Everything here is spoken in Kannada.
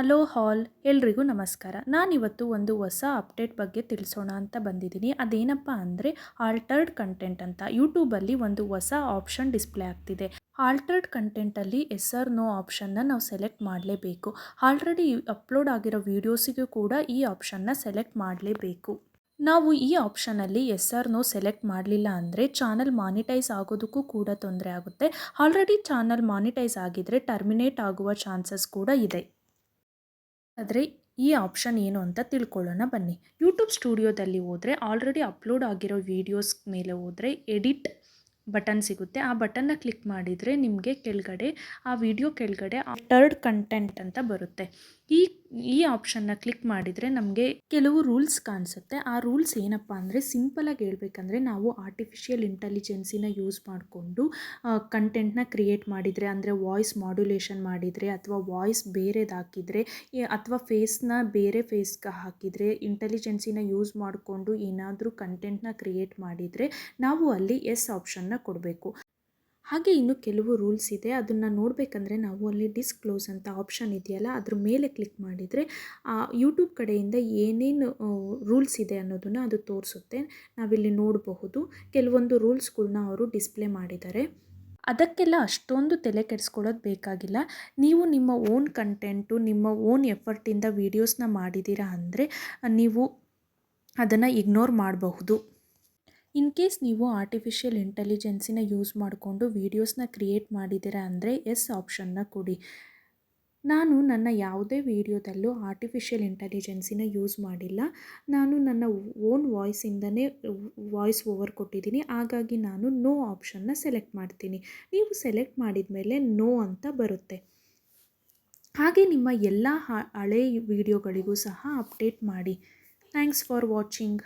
ಹಲೋ ಹಾಲ್, ಎಲ್ರಿಗೂ ನಮಸ್ಕಾರ. ನಾನಿವತ್ತು ಒಂದು ಹೊಸ ಅಪ್ಡೇಟ್ ಬಗ್ಗೆ ತಿಳಿಸೋಣ ಅಂತ ಬಂದಿದ್ದೀನಿ. ಅದೇನಪ್ಪ ಅಂದರೆ ಆಲ್ಟರ್ಡ್ ಕಂಟೆಂಟ್ ಅಂತ. ಯೂಟ್ಯೂಬಲ್ಲಿ ಒಂದು ಹೊಸ ಆಪ್ಷನ್ ಡಿಸ್ಪ್ಲೇ ಆಗ್ತಿದೆ. ಆಲ್ಟರ್ಡ್ ಕಂಟೆಂಟಲ್ಲಿ ಎಸ್ ಆರ್ ನೋ ಆಪ್ಷನ್ನ ನಾವು ಸೆಲೆಕ್ಟ್ ಮಾಡಲೇಬೇಕು. ಆಲ್ರೆಡಿ ಅಪ್ಲೋಡ್ ಆಗಿರೋ ವೀಡಿಯೋಸಿಗೂ ಕೂಡ ಈ ಆಪ್ಷನ್ನ ಸೆಲೆಕ್ಟ್ ಮಾಡಲೇಬೇಕು. ನಾವು ಈ ಆಪ್ಷನಲ್ಲಿ ಎಸ್ ಆರ್ ನೋ ಸೆಲೆಕ್ಟ್ ಮಾಡಲಿಲ್ಲ ಅಂದರೆ ಚಾನಲ್ ಮಾನಿಟೈಸ್ ಆಗೋದಕ್ಕೂ ಕೂಡ ತೊಂದರೆ ಆಗುತ್ತೆ. ಆಲ್ರೆಡಿ ಚಾನಲ್ ಮಾನಿಟೈಸ್ ಆಗಿದ್ರೆ ಟರ್ಮಿನೇಟ್ ಆಗುವ ಚಾನ್ಸಸ್ ಕೂಡ ಇದೆ. ಆದರೆ ಈ ಆಪ್ಷನ್ ಏನು ಅಂತ ತಿಳ್ಕೊಳ್ಳೋಣ ಬನ್ನಿ. ಯೂಟ್ಯೂಬ್ ಸ್ಟುಡಿಯೋದಲ್ಲಿ ಹೋದರೆ ಆಲ್ರೆಡಿ ಅಪ್ಲೋಡ್ ಆಗಿರೋ ವೀಡಿಯೋಸ್ ಮೇಲೆ ಹೋದರೆ ಎಡಿಟ್ ಬಟನ್ ಸಿಗುತ್ತೆ. ಆ ಬಟನ್ನ ಕ್ಲಿಕ್ ಮಾಡಿದರೆ ನಿಮಗೆ ಕೆಳಗಡೆ, ಆ ವಿಡಿಯೋ ಕೆಳಗಡೆ ಟರ್ಡ್ ಕಂಟೆಂಟ್ ಅಂತ ಬರುತ್ತೆ. ಈ ಈ ಆಪ್ಷನ್ನ ಕ್ಲಿಕ್ ಮಾಡಿದರೆ ನಮಗೆ ಕೆಲವು ರೂಲ್ಸ್ ಕಾಣಿಸುತ್ತೆ. ಆ ರೂಲ್ಸ್ ಏನಪ್ಪ ಅಂದರೆ ಸಿಂಪಲಾಗಿ ಹೇಳ್ಬೇಕಂದ್ರೆ ನಾವು ಆರ್ಟಿಫಿಷಿಯಲ್ ಇಂಟೆಲಿಜೆನ್ಸಿನ ಯೂಸ್ ಮಾಡಿಕೊಂಡು ಕಂಟೆಂಟ್ನ ಕ್ರಿಯೇಟ್ ಮಾಡಿದರೆ, ಅಂದರೆ ವಾಯ್ಸ್ ಮಾಡ್ಯುಲೇಷನ್ ಮಾಡಿದರೆ, ಅಥವಾ ವಾಯ್ಸ್ ಬೇರೆದಾಕಿದರೆ ಅಥವಾ ಫೇಸ್ನ ಬೇರೆ ಫೇಸ್ಗೆ ಹಾಕಿದರೆ ಇಂಟೆಲಿಜೆನ್ಸಿನ ಯೂಸ್ ಮಾಡಿಕೊಂಡು ಏನಾದರೂ ಕಂಟೆಂಟ್ನ ಕ್ರಿಯೇಟ್ ಮಾಡಿದರೆ, ನಾವು ಅಲ್ಲಿ ಎಸ್ ಆಪ್ಷನ್ನ ಕೊಡಬೇಕು. ಹಾಗೆ ಇನ್ನು ಕೆಲವು ರೂಲ್ಸ್ ಇದೆ. ಅದನ್ನು ನೋಡಬೇಕಂದ್ರೆ ನಾವು ಅಲ್ಲಿ ಡಿಸ್ಕ್ಲೋಸ್ ಅಂತ ಆಪ್ಷನ್ ಇದೆಯಲ್ಲ, ಅದ್ರ ಮೇಲೆ ಕ್ಲಿಕ್ ಮಾಡಿದರೆ ಯೂಟ್ಯೂಬ್ ಕಡೆಯಿಂದ ಏನೇನು ರೂಲ್ಸ್ ಇದೆ ಅನ್ನೋದನ್ನು ಅದು ತೋರಿಸುತ್ತೆ. ನಾವಿಲ್ಲಿ ನೋಡಬಹುದು. ಕೆಲವೊಂದು ರೂಲ್ಸ್ಗಳನ್ನ ಅವರು ಡಿಸ್ಪ್ಲೇ ಮಾಡಿದ್ದಾರೆ. ಅದಕ್ಕೆಲ್ಲ ಅಷ್ಟೊಂದು ತಲೆ ಕೆಡಿಸ್ಕೊಳ್ಳೋದು ಬೇಕಾಗಿಲ್ಲ. ನೀವು ನಿಮ್ಮ ಓನ್ ಕಂಟೆಂಟು, ನಿಮ್ಮ ಓನ್ ಎಫರ್ಟಿಂದ ವೀಡಿಯೋಸ್ನ ಮಾಡಿದ್ದೀರಾ ಅಂದರೆ, ನೀವು ಅದನ್ನು ಇಗ್ನೋರ್ ಮಾಡಬಹುದು. ಇನ್ ಕೇಸ್ ನೀವು ಆರ್ಟಿಫಿಷಿಯಲ್ ಇಂಟೆಲಿಜೆನ್ಸಿನ ಯೂಸ್ ಮಾಡಿಕೊಂಡು ವೀಡಿಯೋಸ್ನ ಕ್ರಿಯೇಟ್ ಮಾಡಿದ್ದೀರಾ ಅಂದರೆ ಎಸ್ ಆಪ್ಷನ್ನ ಕೊಡಿ. ನಾನು ನನ್ನ ಯಾವುದೇ ವೀಡಿಯೋದಲ್ಲೂ ಆರ್ಟಿಫಿಷಿಯಲ್ ಇಂಟೆಲಿಜೆನ್ಸಿನ ಯೂಸ್ ಮಾಡಿಲ್ಲ. ನಾನು ನನ್ನ ಓನ್ ವಾಯ್ಸಿಂದನೇ ವಾಯ್ಸ್ ಓವರ್ ಕೊಟ್ಟಿದ್ದೀನಿ. ಹಾಗಾಗಿ ನಾನು ನೋ ಆಪ್ಷನ್ನ ಸೆಲೆಕ್ಟ್ ಮಾಡ್ತೀನಿ. ನೀವು ಸೆಲೆಕ್ಟ್ ಮಾಡಿದ ಮೇಲೆ ನೋ ಅಂತ ಬರುತ್ತೆ. ಹಾಗೆ ನಿಮ್ಮ ಎಲ್ಲ ಹಳೆ ವಿಡಿಯೋಗಳಿಗೂ ಸಹ ಅಪ್ಡೇಟ್ ಮಾಡಿ. Thanks for watching